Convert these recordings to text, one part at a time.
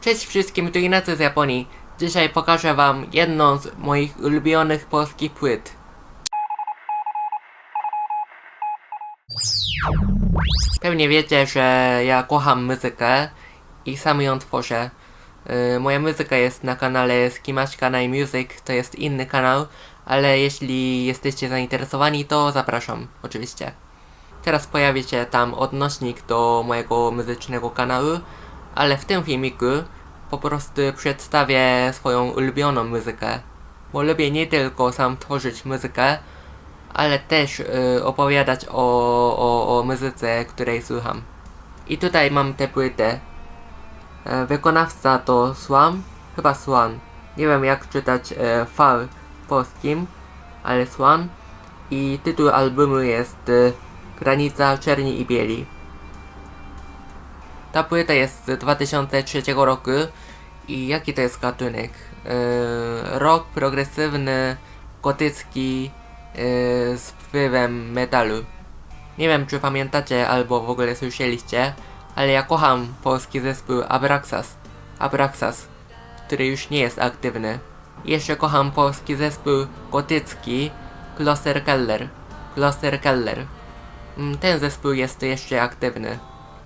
Cześć wszystkim, tu Ignacy z Japonii. Dzisiaj pokażę wam jedną z moich ulubionych polskich płyt. Pewnie wiecie, że ja kocham muzykę i sam ją tworzę. Yy, moja muzyka jest na kanale Skimaśka Night Music, to jest inny kanał, ale jeśli jesteście zainteresowani, to zapraszam, oczywiście. Teraz pojawi się tam odnośnik do mojego muzycznego kanału, ale w tym filmiku po prostu przedstawię swoją ulubioną muzykę. Bo lubię nie tylko sam tworzyć muzykę, ale też y, opowiadać o, o, o muzyce, której słucham. I tutaj mam tę płytę. E, wykonawca to Swan, chyba Swan. Nie wiem jak czytać e, V w polskim, ale Swan. I tytuł albumu jest e, Granica Czerni i Bieli. Ta płyta jest z 2003 roku i jaki to jest gatunek? Yy, rock progresywny, gotycki yy, z wpływem metalu. Nie wiem czy pamiętacie albo w ogóle słyszeliście, ale ja kocham polski zespół Abraxas. Abraxas, który już nie jest aktywny. Jeszcze kocham polski zespół gotycki Kloster Keller. Kloster Keller. Mm, Ten zespół jest jeszcze aktywny.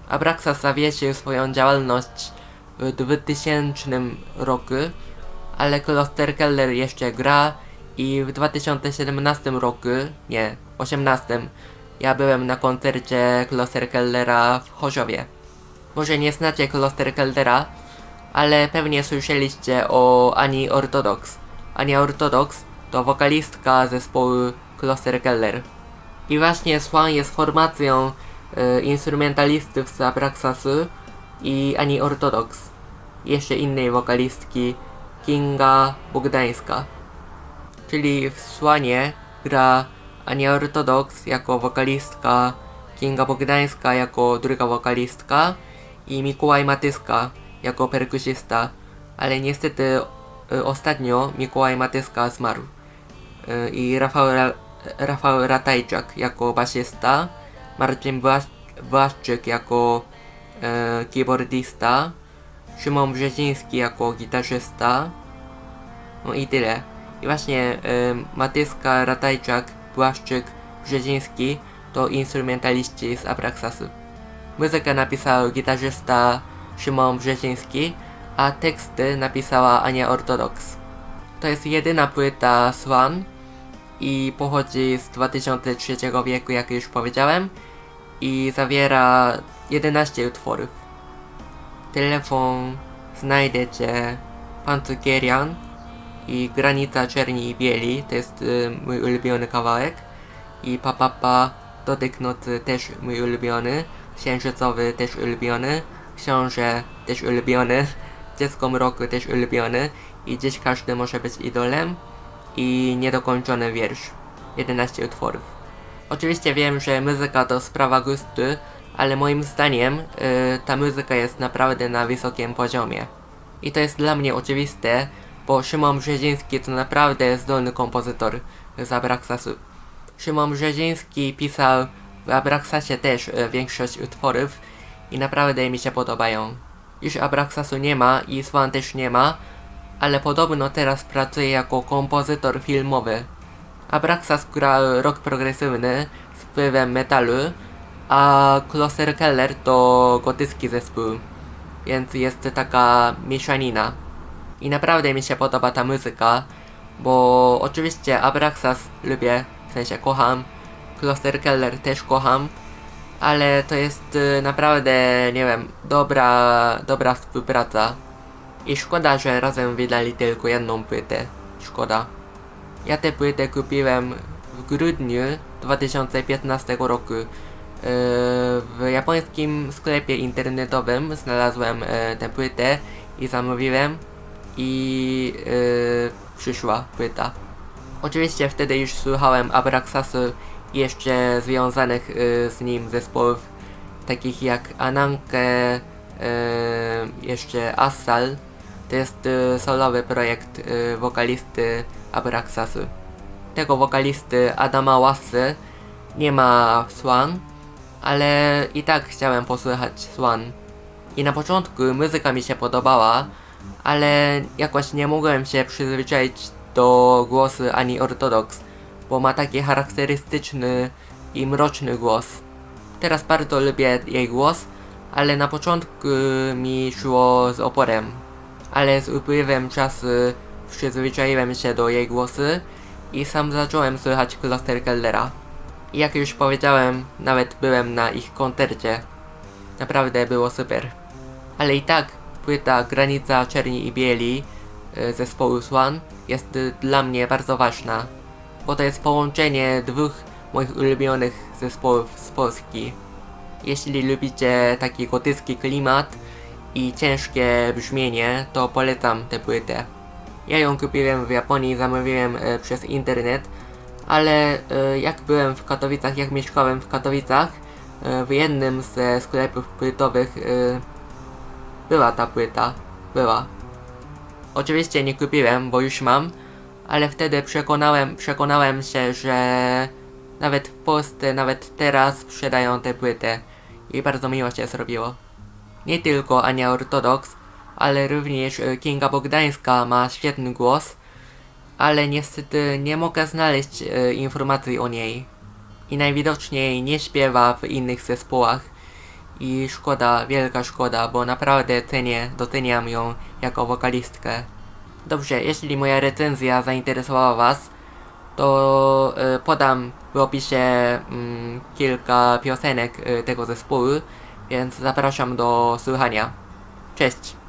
Abraxas zawiesił swoją działalność w 2000 roku, ale Kloster Keller jeszcze gra i w 2017 roku, nie, 18, ja byłem na koncercie Kloster Kellera w Chorzowie. Może nie znacie Kloster Kellera, ale pewnie słyszeliście o Ani Ortodox. Ania Ortodox to wokalistka zespołu Kloster Keller. I właśnie Swan jest formacją instrumentalistów z Abraxasu i Ani Ortodox. Jeszcze innej wokalistki Kinga Bogdańska. Czyli w Swanie gra Ania Ortodox jako wokalistka, Kinga Bogdańska jako druga wokalistka i Mikołaj Matyska jako perkusista. Ale niestety e, ostatnio Mikołaj Matyska zmarł. E, I Rafał, Ra Rafał Ratajczak jako basysta, Marcin Błasz Błaszczyk jako e, keyboardista, Szymon Brzeziński jako gitarzysta, no i tyle. I właśnie e, Matyska, Ratajczak, Błaszczyk, Brzeziński to instrumentaliści z Abraxasu. Muzykę napisał gitarzysta Szymon Brzeziński, a teksty napisała Ania Ortodox. To jest jedyna płyta Swan i pochodzi z 2003 wieku, jak już powiedziałem, i zawiera 11 utworów. Telefon, Znajdziecie, Pan Cukierian i Granica Czerni i Bieli, to jest y, mój ulubiony kawałek. I Papa Pa, Dotyk Nocy też mój ulubiony, Księżycowy też ulubiony, Książę też ulubiony, Dziecko Mroku też ulubiony i Gdzieś Każdy Może Być Idolem i Niedokończony Wiersz, 11 utworów. Oczywiście wiem, że muzyka to sprawa gustu, ale moim zdaniem y, ta muzyka jest naprawdę na wysokim poziomie. I to jest dla mnie oczywiste, bo Szymon Brzeziński to naprawdę zdolny kompozytor z Abraxasu. Szymon Brzeziński pisał w Abraxasie też y, większość utworów i naprawdę mi się podobają. Już Abraxasu nie ma i Swan też nie ma, ale podobno teraz pracuje jako kompozytor filmowy. Abraxas gra rock progresywny z wpływem metalu, a Kloster Keller to gotycki zespół, więc jest taka mieszanina. I naprawdę mi się podoba ta muzyka, bo oczywiście Abraxas lubię, w sensie kocham, Kloster Keller też kocham, ale to jest y, naprawdę, nie wiem, dobra, dobra współpraca. I szkoda, że razem wydali tylko jedną płytę. Szkoda. Ja tę płytę kupiłem w grudniu 2015 roku. Yy, W japońskim sklepie internetowym znalazłem yy, tę płytę i zamówiłem i yy, przyszła płyta. Oczywiście wtedy już słuchałem Abraxasu i jeszcze związanych z nim zespołów takich jak Ananke, jeszcze Assal. To jest y, solowy projekt y, wokalisty Abraxasu. Tego wokalisty Adama Łasy nie ma w Swan, ale i tak chciałem posłuchać Swan. I na początku muzyka mi się podobała, ale jakoś nie mogłem się przyzwyczaić do głosu Ani Ortodoks, bo ma taki charakterystyczny i mroczny głos. Teraz bardzo lubię jej głos, ale na początku mi szło z oporem. Ale z upływem czasu przyzwyczaiłem się do jej głosy i sam zacząłem słuchać Kloster Kellera. Jak już powiedziałem, nawet byłem na ich koncercie. Naprawdę było super. Ale i tak płyta Granica Czerni i Bieli y, zespołu Swan jest dla mnie bardzo ważna, bo to jest połączenie dwóch moich ulubionych zespołów z Polski. Jeśli lubicie taki gotycki klimat i ciężkie brzmienie, to polecam tę płytę. Ja ją kupiłem w Japonii, zamówiłem e, przez internet, ale e, jak byłem w Katowicach, jak mieszkałem w Katowicach, e, w jednym ze sklepów płytowych e, była ta płyta. Była. Oczywiście nie kupiłem, bo już mam, ale wtedy przekonałem, przekonałem się, że nawet w Polsce, nawet teraz sprzedają tę płytę i bardzo miło się zrobiło. Nie tylko Ania Ortodoks, ale również e, Kinga Bogdańska ma świetny głos, ale niestety nie mogę znaleźć e, informacji o niej. I najwidoczniej nie śpiewa w innych zespołach. I szkoda, wielka szkoda, bo naprawdę cenię, doceniam ją jako wokalistkę. Dobrze, jeśli moja recenzja zainteresowała Was, to e, podam w opisie mm, kilka piosenek tego zespołu, więc zapraszam do słuchania. Cześć!